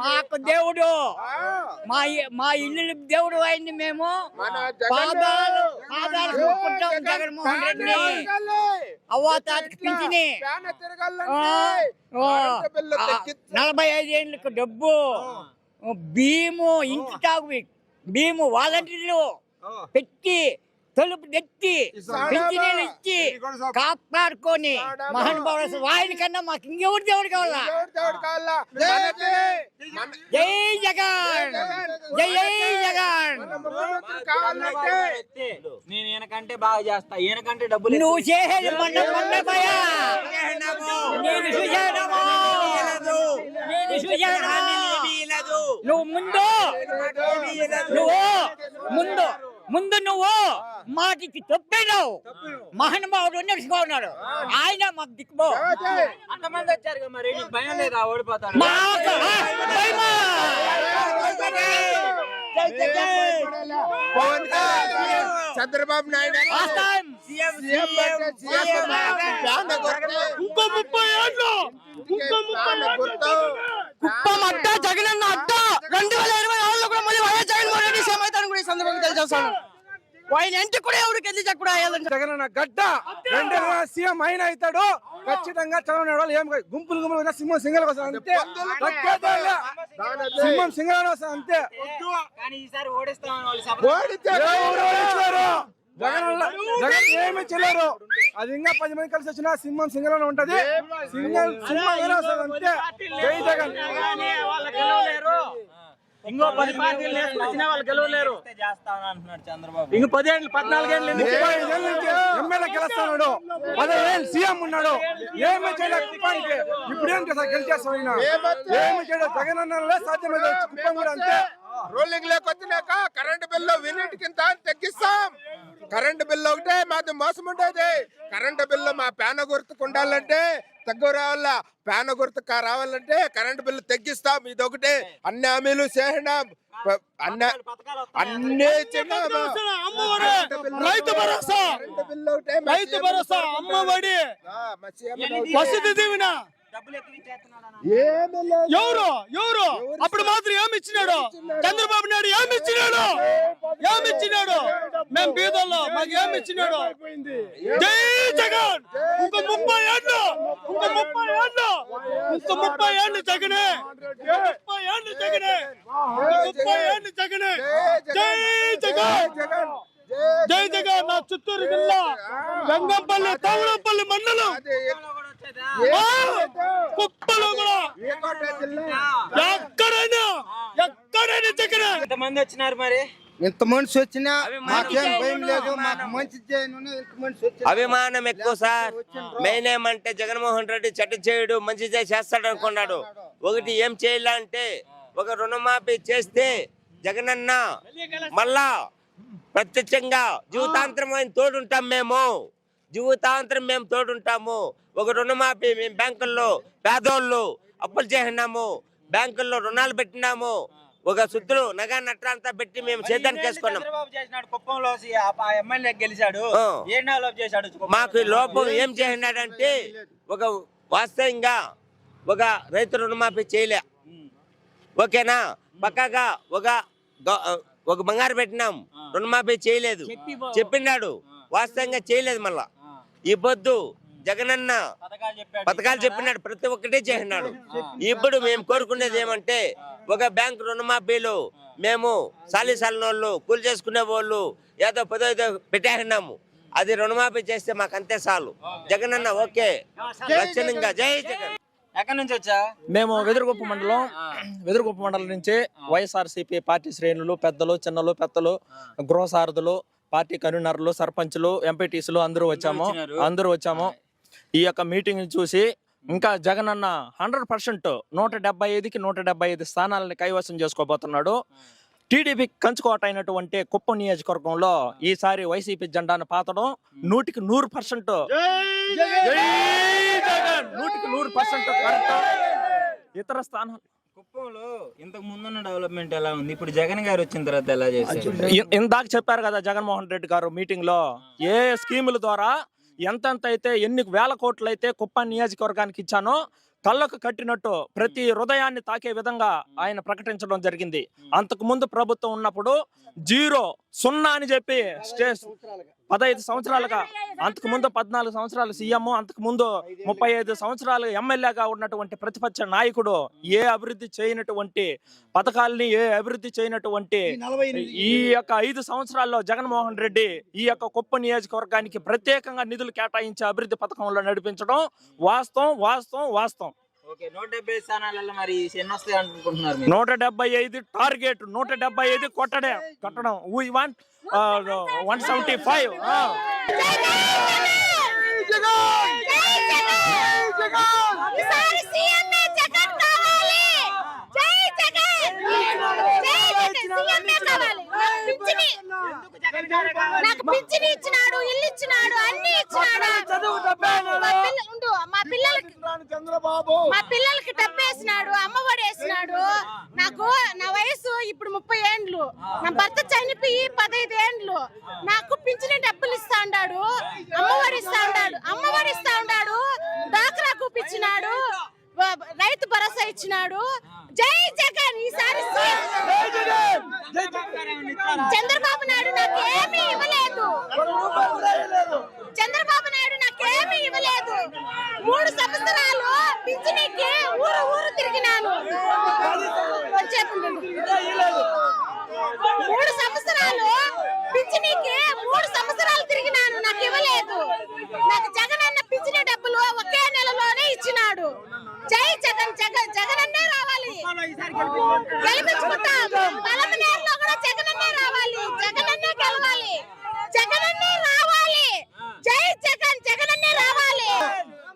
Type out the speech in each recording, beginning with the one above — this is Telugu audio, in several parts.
మాకు దేవుడు. మా మా ఇల్లు దేవుడు అయింది మేము. మన పాదాలు పాదాలు చూపుకుంటాం జగన్మోహన్ రెడ్డిని. అవ్వ నలభై ఐదు ఏళ్ళకి డబ్బు భీము ఇంటి తాగు భీము వాలంటీర్లు. పెట్టి తలుపు నెట్టి పింఛనీలు ఇచ్చి కాపాడుకొని మహానుభావుడు ఆయన కన్నా మాకు ఇంకెవరు దేవుడు కావాలా? జై జగన్! జై జగన్! నేను ఈయనకంటే బాగా చేస్తా. ఈయనకంటే డబ్బులు నువ్వు చేసేది మండ మండపయా నేను చూశానమ్మా. నేను. నువ్వు ముందు. నువ్వు ముందు. ముందు నువ్వు మాటికి తప్పినావు మహానుభావుడు నడుచుకున్నాడు ఆయన మాకు దిక్కుపో. అంతమంది వచ్చారు మరి భయం లేదా? జగన్. కళ్యాణ్ చంద్రబాబు నాయుడు. ఇంకో ముప్పై ఏళ్ళు. ఇంకో ముప్పై ఏళ్ళు. కుప్పం అడ్డ జగనన్న అడ్డ రెండు వేల ఇరవై నాలుగులో కూడా మళ్ళీ వైఎస్ జగన్మోహన్ రెడ్డి సీఎం అవుతారని కూడా ఈ సందర్భంగా తెలియజేస్తాను. ఆయన కూడా ఎవరికి ఎందుకు కూడా వేయాలని జగనన్న గడ్డ. రెండు సీఎం అయిన అవుతాడు ఖచ్చితంగా చంద్రబాబు నాయుడు ఏం. గుంపులు గుంపులు సింహం సింగల్ వస్తుంది అంతే. సింహం సింగల్ వస్తుంది అంతే. వాళ్ళు? జగన్ జగన్ ఏమి చేయలేరు. అది ఇంకా పది మంది కలిసి వచ్చినా సింహం సింగల్ ఉంటది. సింగల్ సింహం అంతే. జై జగన్. వాళ్ళు ఇంకో పది పార్టీలు వచ్చినా వాళ్ళు గెలవలేరు. చేస్తామని అంటున్నాడు చంద్రబాబు. ఇంకో పదేళ్ళు పద్నాలుగేళ్ళు ఎమ్మెల్యే గెలుస్తున్నాడు. పదిహేను సీఎం ఉన్నాడు. ఏమి చేయలేదు కుప్పానికి. ఇప్పుడు ఏం గెలిచేస్తాం ఏమి చేయలేదు జగన్ కుప్పం కూడా అంతే. రూలింగ్ లేకొచ్చినాక కరెంట్ బిల్లు విన్నిటికింత తగ్గిస్తాం. కరెంట్ బిల్లు ఒకటే మాది మోసం ఉండేది. కరెంట్ బిల్లు మా పేన గుర్తుకు ఉండాలంటే తక్కువ రావాలా పేన గుర్తుకు రావాలంటే కరెంట్ బిల్లు తగ్గిస్తాం. ఇది ఒకటే అన్ని హామీలు చేసినాం. అన్న అన్నీ రైతు భరోసా. రైతు భరోసా ఒకటే. అమ్మ ఒడి ఆ, మా సీఎం ఒకటే. వసతి దీవెన. ఎవరు? ఎవరు? అప్పుడు మాత్రం ఏమి ఇచ్చినాడు? చంద్రబాబు నాయుడు ఏమి ఇచ్చినాడు? ఏమి ఇచ్చినాడు? మేము బీదల్లో మాకు ఏమి ఇచ్చినాడు? జై జగన్! ఇంకో ముప్పై ఏళ్ళు ఇంకో ముప్పై ఏళ్ళు ఇంకో ముప్పై ఏళ్ళు జగనే. ముప్పై ఏళ్ళు జగనే. ఇంకో ముప్పై ఏళ్ళు జగనే. జై జగన్! జగన్ జై జగన్! నా చిత్తూరు జిల్లా గంగంపల్లి తవడంపల్లి మండలం! కుప్పలో కూడా. ఎక్కడైనా ఎక్కడైనా జగనే ఎంతమంది వచ్చినారు మరి? ఇంత మనిషి వచ్చినా మాకేం భయం లేదు మాకు మంచి అభిమానం ఎక్కువ సార్. మెయిన్ ఏమంటే జగన్మోహన్ రెడ్డి చెడ్డ చేయుడు మంచి చేస్తాడు అనుకున్నాడు. ఒకటి ఏం చేయాలంటే అంటే ఒక రుణమాఫీ చేస్తే జగనన్న మళ్ళా ప్రత్యక్షంగా జీవితాంతరం ఆయన తోడుంటాం మేము. జీవితాంతరం మేము తోడుంటాము. ఒక రుణమాఫీ మేము బ్యాంకుల్లో పేదోళ్ళు అప్పులు చేసినాము. బ్యాంకుల్లో రుణాలు పెట్టినాము. ఒక శుద్ధులు నగా అంతా పెట్టి మేము వేసుకున్నాం కుప్పంలో ఎమ్మెల్యే గెలిచాడు. డెవలప్ చేశాడు? మాకు లోపం ఏం చేసినాడంటే ఒక వాస్తవంగా ఒక రైతు రుణమాఫీ చేయలే. ఓకేనా? పక్కగా ఒక ఒక బంగారు పెట్టినాం. రుణమాఫీ చేయలేదు. చెప్పినాడు. వాస్తవంగా చేయలేదు మళ్ళా. ఈ పొద్దు జగనన్న పథకాలు చెప్పినాడు. ప్రతి ఒక్కటే చేసినాడు. ఇప్పుడు మేము కోరుకునేది ఏమంటే ఒక బ్యాంక్ రుణమాఫీలు మేము సాలి సాలినోళ్ళు కూలి చేసుకునే వాళ్ళు ఏదో పదో ఏదో పెట్టేసినాము. అది రుణమాఫీ చేస్తే మాకు అంతే చాలు జగనన్న ఓకే. లక్షణంగా. జై జగన్. ఎక్కడి నుంచి వచ్చా? మేము వెదురుగుప్ప మండలం వెదురుగుప్ప మండలం నుంచి వైఎస్ఆర్సీపీ పార్టీ శ్రేణులు పెద్దలు చిన్నలు పెద్దలు గృహ సారథులు పార్టీ కన్వీనర్లు సర్పంచ్లు ఎంపీటీసీలు అందరూ వచ్చాము. అందరూ వచ్చాము. ఈ యొక్క మీటింగ్ చూసి ఇంకా జగన్ అన్న హండ్రెడ్ పర్సెంట్ నూట డెబ్బై ఐదుకి నూట డెబ్బై ఐదు స్థానాలని కైవసం చేసుకోబోతున్నాడు. టీడీపీ కంచుకోట అయినటువంటి కుప్పం నియోజకవర్గంలో ఈసారి వైసీపీ జెండాను పాతడం నూటికి నూరు పర్సెంట్. నూటికి నూరు పర్సెంట్ ఇతర స్థానాలు కుప్పంలో ఇంతకు ముందున్న డెవలప్మెంట్ ఎలా ఉంది? ఇప్పుడు జగన్ గారు వచ్చిన తర్వాత ఎలా చేశారు? ఇందాక చెప్పారు కదా జగన్మోహన్ రెడ్డి గారు మీటింగ్లో ఏ స్కీముల ద్వారా ఎంతెంత అయితే ఎన్ని వేల కోట్లు అయితే కుప్పం నియోజకవర్గానికి ఇచ్చానో కళ్ళకు కట్టినట్టు ప్రతి హృదయాన్ని తాకే విధంగా ఆయన ప్రకటించడం జరిగింది. అంతకు ముందు ప్రభుత్వం ఉన్నప్పుడు జీరో సున్నా అని చెప్పి స్టేజ్ పదహైదు సంవత్సరాలుగా. అంతకు ముందు పద్నాలుగు సంవత్సరాలు సీఎం అంతకు ముందు ముప్పై ఐదు సంవత్సరాలు ఎమ్మెల్యేగా ఉన్నటువంటి ప్రతిపక్ష నాయకుడు ఏ అభివృద్ధి చేయనటువంటి పథకాలని ఏ అభివృద్ధి చేయనటువంటి ఈ యొక్క ఐదు సంవత్సరాల్లో జగన్మోహన్ రెడ్డి ఈ యొక్క కుప్ప నియోజకవర్గానికి ప్రత్యేకంగా నిధులు కేటాయించి అభివృద్ధి పథకంలో నడిపించడం వాస్తవం వాస్తవం వాస్తవం. నూట డెబ్బై స్థానాలలో మరి ఎన్ని వస్తాయి అనుకుంటున్నారు మీరు? నూట డెబ్బై ఐదు టార్గెట్ నూట డెబ్బై ఐదు కొట్టడే కొట్టడం. We want one seventy five ఈసారి సీఎంఏ జగన్ కావాలి జై జగన్ జై జగన్ సీఎంఏ కావాలి నాకు పింఛని ఇచ్చినాడు ఇల్లు ఇచ్చినాడు అన్ని ఇచ్చినాడు. మా పిల్లలకి మా పిల్లలకి డబ్బేసినాడు అమ్మఒడి వేసినాడు నాకు నా వయసు ఇప్పుడు ముప్పై ఏండ్లు. నా భర్త చనిపోయి పదహైదు ఏండ్లు. నాకు పింఛని డబ్బులు ఇస్తా ఉన్నాడు అమ్మఒడి ఇస్తా ఉన్నాడు అమ్మఒడి ఇస్తా ఉన్నాడు డాక్రా కూపించినాడు రైతు భరోసా ఇచ్చినాడు. జై జగన్ ఈసారి. చంద్రబాబు నాయుడు నాకు ఏమీ ఇవ్వలేదు. చంద్రబాబు నాయుడు నాకేమీ ఇవ్వలేదు. మూడు సంవత్సరాలు పింఛనీకి ఊరు ఊరు తిరిగినాను. మూడు సంవత్సరాలు పింఛనీకి మూడు సంవత్సరాలు తిరిగినాను. నాకు ఇవ్వలేదు. నాకు జగన్ అన్న పింఛనీ డబ్బులు ఒకే నెలలోనే ఇచ్చినాడు. జై జగన్ జగన్ జగన్ అన్నే రావాలి. గెలిపించుకుంటా పలమనేరులో కూడా జగన్ అన్నే రావాలి జగన్ అన్నే గెలవాలి జగన్ అన్నే రావాలి జై జగన్ జగన్ అన్నే రావాలి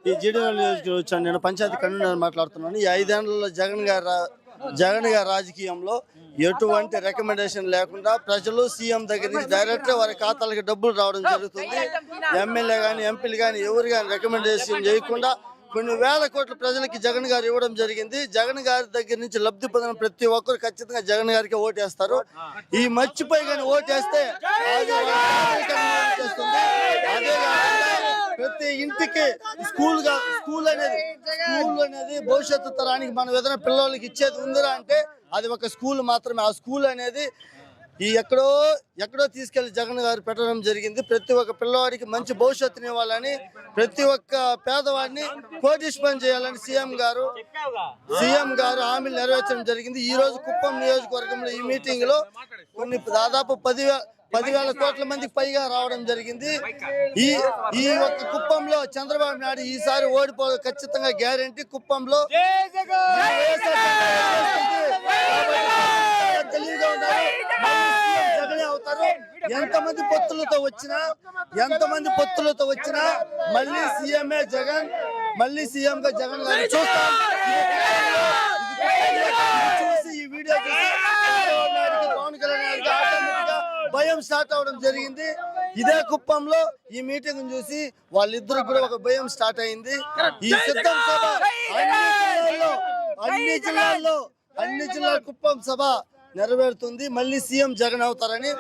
ఈ జీడిఎల్ నియోజకవర్గం వచ్చాను. నేను పంచాయతీ కన్వీనర్ మాట్లాడుతున్నాను. ఈ ఐదేళ్ళలో జగన్ గారి రా- జగన్ గారి రాజకీయంలో ఎటువంటి రికమెండేషన్ లేకుండా ప్రజలు సీఎం దగ్గర నుంచి డైరెక్ట్ వారి ఖాతాలకు డబ్బులు రావడం జరుగుతుంది. ఎమ్మెల్యే కానీ ఎంపీలు కానీ ఎవరు కానీ రికమెండేషన్ చేయకుండా కొన్ని వేల కోట్ల ప్రజలకి జగన్ గారు ఇవ్వడం జరిగింది. జగన్ గారి దగ్గర నుంచి లబ్ధి పొందిన ప్రతి ఒక్కరు ఖచ్చితంగా జగన్ గారికి ఓటేస్తారు. ఈ మర్చిపోయి కానీ ఓటేస్తే అది అదే కాకుండా ప్రతి ఇంటికి స్కూల్గా స్కూల్ అనేది స్కూల్ అనేది భవిష్యత్తు తరానికి మనం ఏదైనా పిల్లలకి ఇచ్చేది ఉందిరా అంటే అది ఒక స్కూల్ మాత్రమే. ఆ స్కూల్ అనేది ఈ ఎక్కడో ఎక్కడో తీసుకెళ్ళి జగన్ గారు పెట్టడం జరిగింది. ప్రతి ఒక్క పిల్లవాడికి మంచి భవిష్యత్తుని ఇవ్వాలని ప్రతి ఒక్క పేదవాడిని కోటీశ్వరం చేయాలని సీఎం గారు సీఎం గారు హామీలు నెరవేర్చడం జరిగింది. ఈ రోజు కుప్పం నియోజకవర్గంలో ఈ మీటింగ్లో కొన్ని దాదాపు పదివేల పదివేల కోట్ల మందికి పైగా రావడం జరిగింది. ఈ ఈ ఒక్క కుప్పంలో చంద్రబాబు నాయుడు ఈసారి ఓడిపో ఖచ్చితంగా గ్యారెంటీ కుప్పంలో. తెలివిగా ఉన్నారు. అవుతారు. ఎంతమంది పొత్తులతో వచ్చినా ఎంతమంది పొత్తులతో వచ్చినా మళ్ళీ సీఎంఏ జగన్ మళ్ళీ సీఎం గా జగన్ గారిని చూస్తాం. చూసి ఈ వీడియో చూసి చంద్రబాబు నాయుడుకి, పవన్ కళ్యాణ్ గారికి ఆటోమేటిక్గా భయం స్టార్ట్ అవడం జరిగింది. ఇదే కుప్పంలో ఈ మీటింగ్ చూసి వాళ్ళిద్దరు కూడా ఒక భయం స్టార్ట్ అయింది. ఈ సిద్ధం సభ అన్ని జిల్లాల్లో అన్ని జిల్లాల్లో అన్ని జిల్లాల కుప్పం సభ నెరవేరుతుంది. మళ్ళీ సీఎం జగన్ అవుతారని